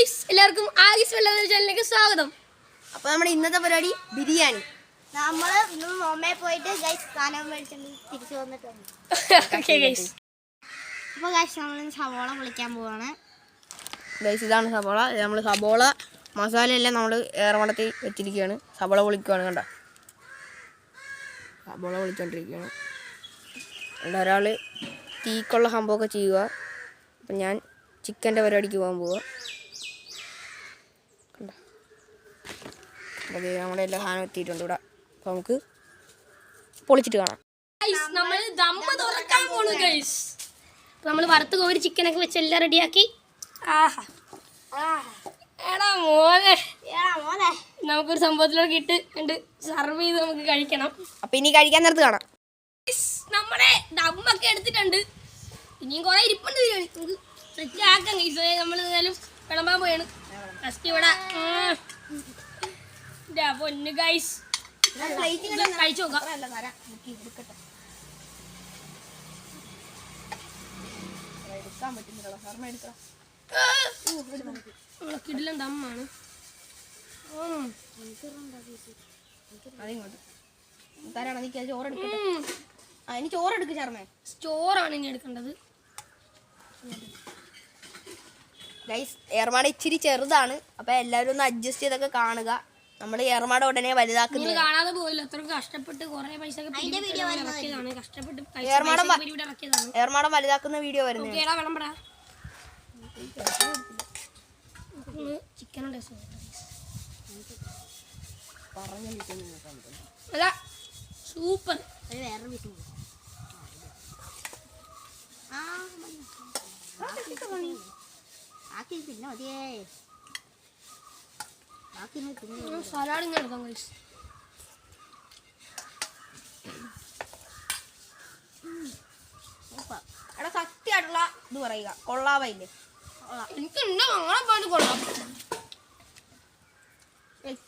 Guys എല്ലാവർക്കും ആഗീസ് വെള്ളം ചാനലിലേക്ക് സ്വാഗതം. അപ്പൊ നമ്മുടെ ഇന്നത്തെ പരിപാടി ബിരിയാണി. നമ്മൾ ഇന്ന് പോയിട്ട് ഗൈസ് സാധനം മേടിച്ചിട്ട് തിരിച്ചു വന്നിട്ടുണ്ട്. ഓക്കെ ഗൈസ് അപ്പൊ ഗൈസ് നമ്മൾ സവോള പൊളിക്കാൻ പോവാണ്. ഗൈസ് ഇതാണ് സബോള നമ്മൾ സബോള മസാല എല്ലാം നമ്മൾ ഏറമടത്തിൽ വെച്ചിരിക്കുകയാണ്. സബോള പൊളിക്കുകയാണ് കണ്ട? സബോള പൊളിച്ചോണ്ടിരിക്കുകയാണ്. ഇവിടെ ഒരാൾ തീക്കുള്ള സംഭവമൊക്കെ ചെയ്യുക അപ്പം ഞാൻ ചിക്കന്റെ പരിപാടിക്ക് പോകാൻ പോവുക അപ്പോൾ നമ്മുടെ എല്ലാ സാധനം എത്തിയിട്ടുണ്ട് ഇവിടെ. അപ്പോൾ നമുക്ക് പൊളിച്ചിട്ട് കാണാം. നമ്മൾ ദമ്മ തുറക്കാൻ പോണു ഗൈസ് നമ്മൾ വറുത്ത് കോരി ചിക്കനൊക്കെ വെച്ച് എല്ലാം റെഡിയാക്കി. ആഹാ. എടാ മോനെ. നമുക്കൊരു സംഭവത്തിലൊക്കെ ഇട്ട് ഉണ്ട് സർവ് ചെയ്ത് നമുക്ക് കഴിക്കണം. അപ്പോൾ ഇനി കഴിക്കാൻ നേരത്ത് കാണാം. Guys, നമ്മുടെ ദമ്മൊക്കെ എടുത്തിട്ടുണ്ട്. ഇനിയും കുറെ ഇരിപ്പുണ്ട് നമുക്ക് സെറ്റ് ആക്കാം ഗൈസ് നമ്മൾ എന്തായാലും വിളമ്പാൻ പോയാണ് ഫസ്റ്റ് ഇവിടെ പൊന്ന് ഗൈസ് കഴിച്ചു നോക്കാം നമ്മളെ കിടിലം ദമ്മാണ്. ഉം. അതിങ്ങോട്ട് തരാണ് നീ ചോറ് എടുക്കട്ടെ. ഉം. ആ ഇനി ചോറ് എടുക്ക് ചേർമേ ചോറാണ് ഇനി എടുക്കേണ്ടത്. ഗൈസ് ഏർമാട ഇച്ചിരി ചെറുതാണ്. അപ്പൊ എല്ലാവരും ഒന്ന് അഡ്ജസ്റ്റ് ചെയ്തൊക്കെ കാണുക. നമ്മൾ ഏർമാട ഉടനെ വലുതാക്കുന്നു വലുതാക്കുന്നത് കാണാതെ പോയില്ല അത്ര കഷ്ടപ്പെട്ട് കുറെ പൈസ കഷ്ടപ്പെട്ട് ഏർമാടം വലുതാക്കുന്ന വീഡിയോ വരുന്നു ചിക്കൻ അല്ല സൂപ്പർ വേറെ ആ ആക്കി പിന്നെ മതിയേ സലാഡ് ഇങ്ങനെ എടുക്കാം ഗൈസ് എടാ സത്യമായിട്ടുള്ള ഇത് പറയുക കൊള്ളാവയില്ലേ എനിക്ക് എന്റെ മങ്ങളെ പാട്ട് കൊള്ളാം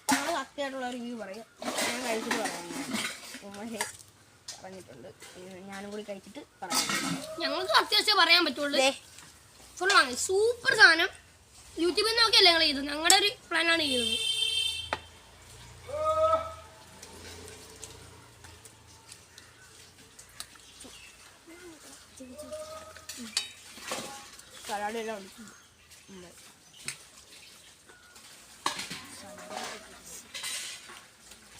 ഞങ്ങൾ സത്യമായിട്ടുള്ള റിവ്യൂ പറയുക ഞാൻ കഴിച്ചിട്ട് പറയാം ഉമ്മ പറഞ്ഞിട്ടുണ്ട് ഞാനും കൂടി കഴിച്ചിട്ട് പറയാം ഞങ്ങൾക്ക് അത്യാവശ്യം പറയാൻ പറ്റുള്ളൂ. വാങ്ങി. സൂപ്പർ സാധനം. യൂട്യൂബിൽ നോക്കിയല്ലേ ഞങ്ങൾ ചെയ്തത്? ഞങ്ങളുടെ ഒരു പ്ലാനാണ് ചെയ്തത്. ഉം.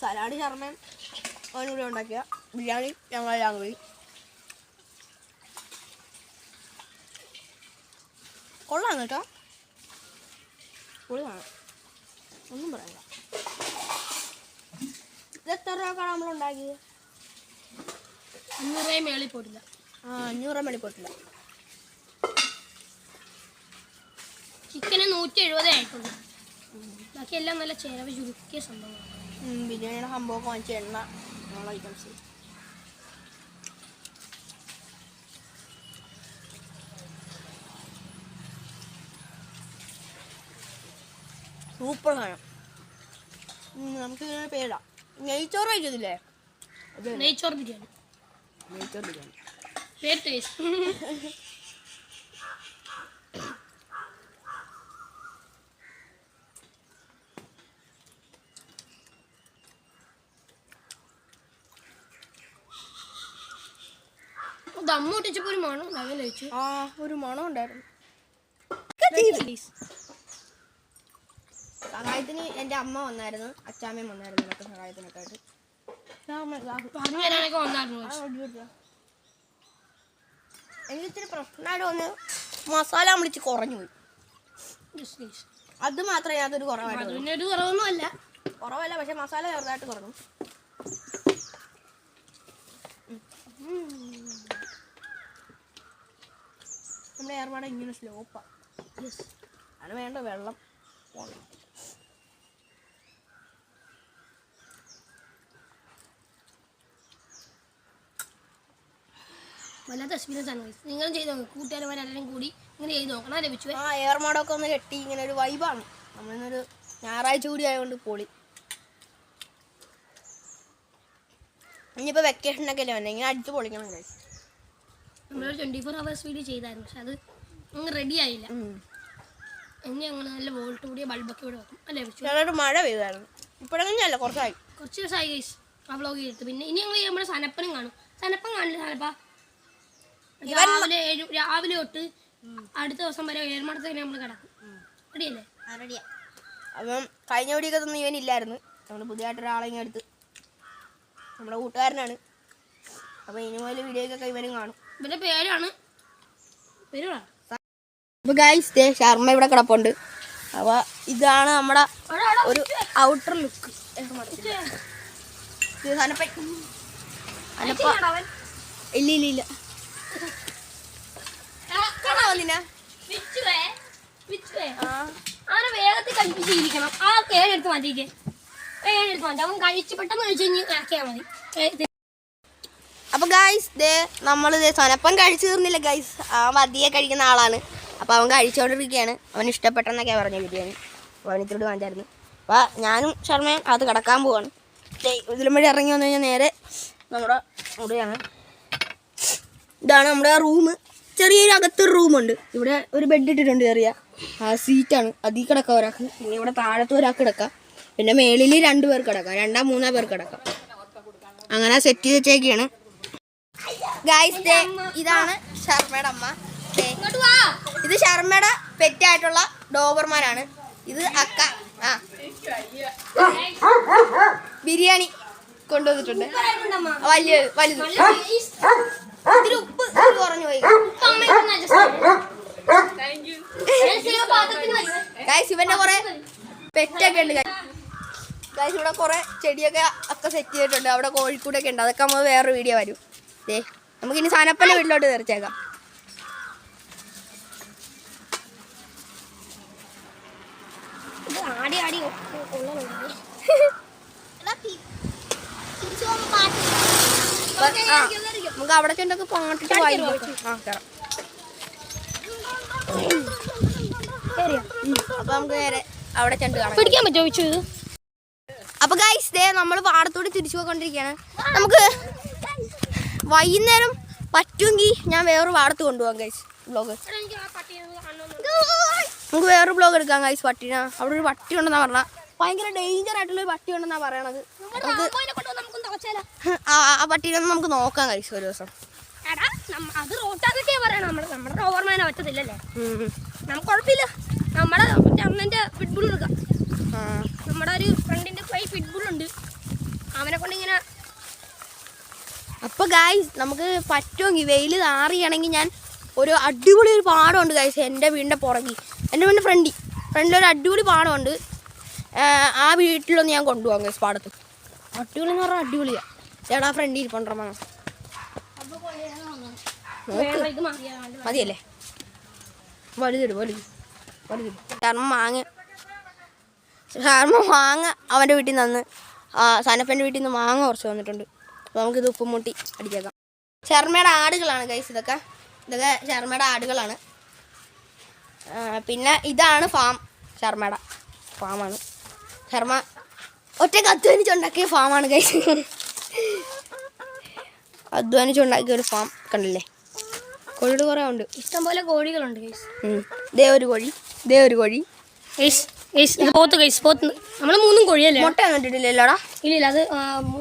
സലാഡ് ശർമ്മൻ അവനൂടെ ഉണ്ടാക്കിയ ബിരിയാണി ഞങ്ങൾ ഞങ്ങളി കൊള്ളാം കേട്ടോ. പൊളിയാണ്. ഒന്നും പറയാ ഇതെത്ര രൂപക്കാണ് നമ്മൾ ഉണ്ടാക്കിയത്? അഞ്ഞൂറ് രൂപ മേളിൽ പോയിട്ടില്ല. ആ അഞ്ഞൂറ് മേളിൽ പോയിട്ടില്ല. ചിക്കന് നൂറ്റി എഴുപതേ ആയിട്ടുള്ളൂ. ബാക്കിയെല്ലാം നല്ല ചിലവ് ചുരുക്കിയ സംഭവമാണ്. ബിരിയാണിയുടെ സംഭവം വാങ്ങിച്ച എണ്ണ ഐറ്റംസ് സൂപ്പർ സാധനം. നമുക്ക് ഇങ്ങനെ പേരിടാം നെയ്ച്ചോറ് കഴിച്ചതില്ലേ? നെയ്ച്ചോറ് ബിരിയാണി. നെയ്ച്ചോറ് ബിരിയാണി. പേര് ടേസ്റ്റ്. ദമ്മ ഒട്ടിച്ചപ്പോ ഒരു മണം ആ ഒരു മണം ഉണ്ടായിരുന്നു. സഹായത്തിന് എന്റെ അമ്മ വന്നായിരുന്നു അച്ചാമ്മയും വന്നായിരുന്നു എന്നൊക്കെ സഹായത്തിനൊക്കെ ആയിട്ട് ഒടിയാ. പ്രശ്നമായിട്ട് വന്ന് മസാല വിളിച്ച് കുറഞ്ഞു പോയി. അത് മാത്രമേ അതൊരു കുറവായിട്ട് ഒരു കുറവൊന്നും അല്ല കുറവല്ല പക്ഷെ മസാല ചെറുതായിട്ട് കുറഞ്ഞു. നമ്മുടെ ഏർപ്പാട് ഇങ്ങനെ സ്ലോപ്പാണ് അതിന് വേണ്ട വെള്ളം. വല്ലാത്ത എക്സ്പീരിയൻസ് ആണ്. guys. നിങ്ങളും ചെയ്ത് നോക്കുക കൂട്ടുകാരന്മാരെല്ലാവരും കൂടി ഇങ്ങനെ ചെയ്ത് നോക്കണം ലഭിച്ചു ആ എയർ മോഡൊക്കെ ഒന്ന് കെട്ടി ഇങ്ങനെ ഒരു വൈബാണ് നമ്മളിന്നൊരു ഞായറാഴ്ച കൂടി ആയതുകൊണ്ട് പൊളി. ഇനിയിപ്പോൾ വെക്കേഷനൊക്കെ അല്ലേ വന്നെ? ഇങ്ങനെ അടിച്ച് പൊളിക്കണം guys. നമ്മളൊരു ട്വന്റി ഫോർ അവേഴ്സ് വീഡിയോ ചെയ്തായിരുന്നു. പക്ഷെ അത് അങ്ങ് റെഡി ആയില്ല. ഇനി ഞങ്ങൾ നല്ല വോൾട്ട് കൂടിയ ബൾബൊക്കെ ഇവിടെ വെക്കും. അല്ലേ ഞങ്ങളൊരു മഴ പെയ്തായിരുന്നു. ഇപ്പോഴങ്ങനെയല്ല കുറച്ചായി. കുറച്ച് ദിവസമായി ഗൈസ് ആ വ്ലോഗ് ചെയ്തിട്ട്. പിന്നെ ഇനി ഞങ്ങൾ നമ്മുടെ സനപ്പനും കാണും. സനപ്പൻ കാണില്ല സനപ്പ? രാവിലെ ഏഴ് രാവിലെ തൊട്ട് അടുത്ത ദിവസം വരെ ഏഴുമടത്ത് തന്നെ നമ്മൾ കിടക്കും. റെഡിയല്ലേ? റെഡിയാ. അപ്പം കഴിഞ്ഞ വീടിയൊക്കെ ഒന്നും ഇവനില്ലായിരുന്നു നമ്മൾ പുതിയതായിട്ട് ഒരാളെ ഇങ്ങനെ എടുത്ത് നമ്മുടെ കൂട്ടുകാരനാണ്. അപ്പോൾ ഇനി മുതൽ വീഡിയോക്കൊക്കെ ഇവനും കാണും. ഇവന്റെ പേരാണ്. പേര് പറ. അപ്പോൾ ഗൈസ് ദേ ശർമ്മ ഇവിടെ കിടപ്പുണ്ട്. അപ്പോൾ ഇതാണ് നമ്മുടെ ഒരു ഔട്ടർ ലുക്ക് അനപ്പ. ഇല്ല ഇല്ല ഇല്ല. ആ, കാണാ വന്നിനാ വിച്ചുവേ, വിച്ചുവേ. അവനെ വേഗത്തിൽ കഴിപ്പിച്ചിരിക്കണം ആ കേടെടുത്ത് മാറ്റിക്ക്. കേടെടുത്ത് മാറ്റി. അവൻ കഴിച്ച് പെട്ടെന്ന് കഴിച്ച് കഴിഞ്ഞ് ഇറക്കിയാൽ മതി. അപ്പൊ ഗൈസ് ദേ നമ്മൾ സനപ്പൻ കഴിച്ചു തീർന്നില്ല ഗൈസ് ആ മതിയെ കഴിക്കുന്ന ആളാണ്. അപ്പൊ അവൻ കഴിച്ചുകൊണ്ടിരിക്കുകയാണ് അവൻ ഇഷ്ടപ്പെട്ടെന്നൊക്കെയാ പറഞ്ഞ ബിരിയാണി. അപ്പൊ അവൻ ഇത്തിരി വാങ്ങിച്ചായിരുന്നു. അപ്പൊ ഞാനും ശർമ്മയും അത് കിടക്കാൻ പോവാണ്. ഇതിലും വഴി ഇറങ്ങി വന്നു കഴിഞ്ഞാൽ നേരെ നമ്മുടെ മുറിയാണ്. ഇതാണ് നമ്മുടെ റൂം. ചെറിയൊരു അകത്തൊരു റൂമുണ്ട് ഇവിടെ ഒരു ബെഡ് ഇട്ടിട്ടുണ്ട് ചെറിയ. ആ സീറ്റാണ് അതിൽ കിടക്കാം ഒരാൾക്ക്. പിന്നെ ഇവിടെ താഴത്ത് ഒരാൾക്ക് കിടക്കാം. പിന്നെ മേളിൽ രണ്ട് പേർക്ക് കിടക്കാം. രണ്ടാം മൂന്നാം പേർക്ക് കിടക്കാം. അങ്ങനെ സെറ്റ് ചെയ്ത് വെച്ചേക്കാണ്. ഇതാണ് ശർമ്മയുടെ അമ്മ. ഇത് ശർമ്മയുടെ പെറ്റായിട്ടുള്ള ഡോബർമാനാണ് ഇത് അക്ക. ആ. ബിരിയാണി കൊണ്ടുവന്നിട്ടുണ്ട്. വലിയ വലുത്. ഇതിൽ ഉപ്പ് കുറഞ്ഞു പോയി. ഗായ്സ് ഇവന്റെ കുറെ പെറ്റൊക്കെ ഉണ്ട് ഗൈസ് ഇവിടെ കുറെ ചെടിയൊക്കെ ഒക്കെ സെറ്റ് ചെയ്തിട്ടുണ്ട്. അവിടെ കോഴിക്കൂടൊക്കെ ഉണ്ട്. അതൊക്കെ നമ്മൾ വേറെ വീഡിയോ വരും. ദേ നമുക്കിനി സാനപ്പന്റെ വീട്ടിലോട്ട് തീർച്ചയാക്കാം ഇത് ആടി ആടി ഒക്കെ എടാ, തി- തിരിച്ചു പോകുമ്പോ പാട്ട് നമുക്ക് അവിടെ ചെന്നൊക്കെ പാട്ടിട്ട് വായിക്കാം. ആ കയറാം? അപ്പൊ നമുക്ക് നേരെ അവിടെ ചെണ്ട് കാണാം. പിടിക്കാൻ പറ്റുമോ വിച്ചു? ഇത് അപ്പൊ ഗൈസ് ദേ നമ്മൾ പാടത്തോട് തിരിച്ചു പോയിക്കൊണ്ടിരിക്കുകയാണ്. നമുക്ക് വൈകുന്നേരം പറ്റുമെങ്കിൽ ഞാൻ വേറൊരു പാടത്ത് കൊണ്ടുപോകാം ഗൈസ് ബ്ലോഗ് നമുക്ക് വേറൊരു ബ്ലോഗ് എടുക്കാം ഗൈസ് പട്ടിനാ. അവിടെ ഒരു പട്ടി ഉണ്ടെന്നാ പറഞ്ഞ. ഭയങ്കര ഡേഞ്ചർ ആയിട്ടുള്ള ഒരു പട്ടി ഉണ്ടെന്നാ പറയണത്. നമ്മുടെ തുറച്ചാലോ? ആ ആ പട്ടീനെ ഒന്ന് നമുക്ക് നോക്കാം കഴിച്ചു ഒരു ദിവസം. എടാ, അത് റോട്ടാക്കിട്ടേ പറയണം. നമ്മൾ നമ്മുടെ ഓവർമാനെ പറ്റത്തില്ലല്ലേ. നമുക്ക് കുഴപ്പമില്ല. നമ്മുടെ അണ്ണന്റെ പിറ്റ്ബുൾ എടുക്കാം. നമ്മുടെ ഒരു ഫ്രണ്ടിന്റെ കൈ പിറ്റ്ബുൾ ഉണ്ട്. അവനെ കൊണ്ട് ഇങ്ങനെ അപ്പൊ ഗായ്സ് നമുക്ക് പറ്റുമെങ്കിൽ വെയിൽ ആറിയാണെങ്കിൽ ഞാൻ ഒരു അടിപൊളി ഒരു പാടമുണ്ട് ഗായ്സ് എന്റെ വീടിന്റെ പുറകിൽ. എന്റെ വീടിന്റെ ഫ്രണ്ടി ഫ്രണ്ടിൽ. ഒരു അടിപൊളി പാടമുണ്ട്. ആ വീട്ടിലൊന്ന് ഞാൻ കൊണ്ടുപോകാം ഗൈസ് പാടത്ത്. അടിപൊളി എന്ന് പറഞ്ഞാൽ അടിപൊളിയാ. ചേട്ടാ ഫ്രണ്ട് ഇരിപ്പണ്ടോ മതിയല്ലേ? വലുതിട് വലുത് വലുതിട്. കാരണം മാങ്ങ കാരണം മാങ്ങ അവന്റെ വീട്ടിൽ നിന്ന് ആ സനപ്പന്റെ വീട്ടിൽ നിന്ന് മാങ്ങ കുറച്ച് വന്നിട്ടുണ്ട്. അപ്പോൾ നമുക്കിത് ഉപ്പും മുട്ടി അടിച്ചേക്കാം. ശർമ്മയുടെ ആടുകളാണ് കൈസ് ഇതൊക്കെ. ഇതൊക്കെ ശർമ്മയുടെ ആടുകളാണ്. പിന്നെ ഇതാണ് ഫാം ശർമ്മയുടെ ഫാമാണ് ശർമ്മ ഒറ്റയ്ക്ക് അധ്വാനിച്ചുണ്ടാക്കിയ ഫാമാണ് കൈസ് അധ്വാനിച്ചുണ്ടാക്കിയ ഒരു ഫാം കണ്ടില്ലേ? കോഴികൾ കുറേ ഉണ്ട്. ഇഷ്ടംപോലെ കോഴികളുണ്ട് കൈസ്. ദേ ഒരു കോഴി ദേ ഒരു കോഴി. ഇത് പോത്ത് കൈസ് പോത്ത്. നമ്മൾ മൂന്നും കോഴിയല്ലേ? മുട്ട കണ്ടിട്ടില്ലല്ലോടാ? ഇല്ല അത്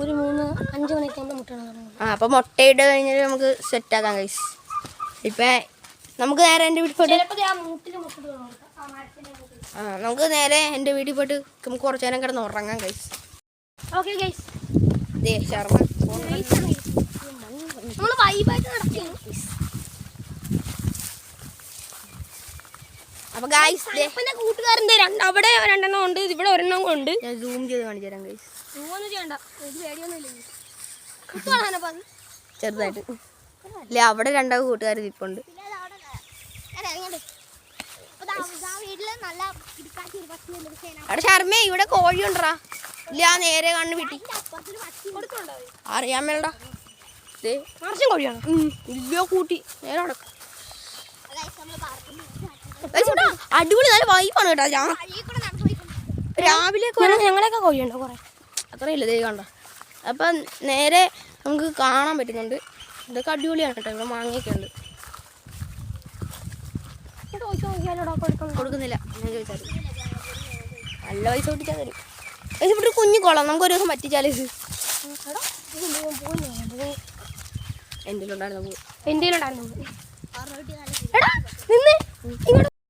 ഒരു മൂന്ന് അഞ്ച് മണിക്കാകുമ്പോൾ തുടങ്ങുന്നത് ആ അപ്പോൾ മുട്ടയിട്ട് കഴിഞ്ഞാൽ നമുക്ക് സെറ്റ് ആക്കാം കൈസ് ഇപ്പം നമുക്ക് നേരെ എന്റെ വീട്ടിൽ പോയിട്ട് ആ നമുക്ക് നേരെ എന്റെ വീട്ടിൽ പോയിട്ട് നമുക്ക് കുറച്ച് നേരം കിടന്ന് ഉറങ്ങാം കൈസ് ഓക്കെ ഗൈസ് ദേ ശർമ്മ നമ്മൾ വൈബായിട്ട് നടക്കുന്നു അപ്പം ഗൈസ് കൂട്ടുകാരന്റെ രണ്ട് അവിടെ രണ്ടെണ്ണം ഉണ്ട് ഇവിടെ ഒരെണ്ണം ഉണ്ട്. ഞാൻ സൂം ചെയ്ത് കാണിച്ചു തരാം ഒന്നും ചെയ്യണ്ട. ചെറുതായിട്ട്. ഇല്ല അവിടെ രണ്ടാമത് കൂട്ടുകാർ ഇരിപ്പുണ്ട്. അവിടെ ഉണ്ട്. ശർമ്മ ഇവിടെ കോഴി ഉണ്ടറാ ഇല്ല നേരെ കണ്ണു വീട്ടി. ഉണ്ട്. അറിയാൻ മേലടാ. ദേ. മറിച്ചും കോഴിയാണ്? ഇല്ല ഇല്ലയോ കൂട്ടി. നേരെ ഇവിടെ അടിപൊളി നല്ല വൈഫാണ് കേട്ടോ ഞാൻ രാവിലെ ഞങ്ങളെയൊക്കെ കോഴിയുണ്ടോ കുറേ? അത്രയില്ല ദൈവം കണ്ട. അപ്പം നേരെ നമുക്ക് കാണാൻ പറ്റുന്നുണ്ട്. ഇതൊക്കെ അടിപൊളിയാണ് കേട്ടോ ഇവിടെ മാങ്ങയൊക്കെ ഉണ്ട്. ചോദിച്ചു കൊടുക്കണം കൊടുക്കുന്നില്ല. ഞാൻ ചോദിച്ചാൽ നല്ല പൈസ പൊട്ടിച്ചാൽ തരും പക്ഷെ ഇവിടെ കുഞ്ഞു കൊള്ളാം. നമുക്ക് ഒരു ദിവസം പറ്റിച്ചാൽ ഇത്. എന്റെ ഉണ്ടായിരുന്ന എന്റെ ഉണ്ടായിരുന്നു എടാ നിന്ന്. ഇങ്ങോട്ട്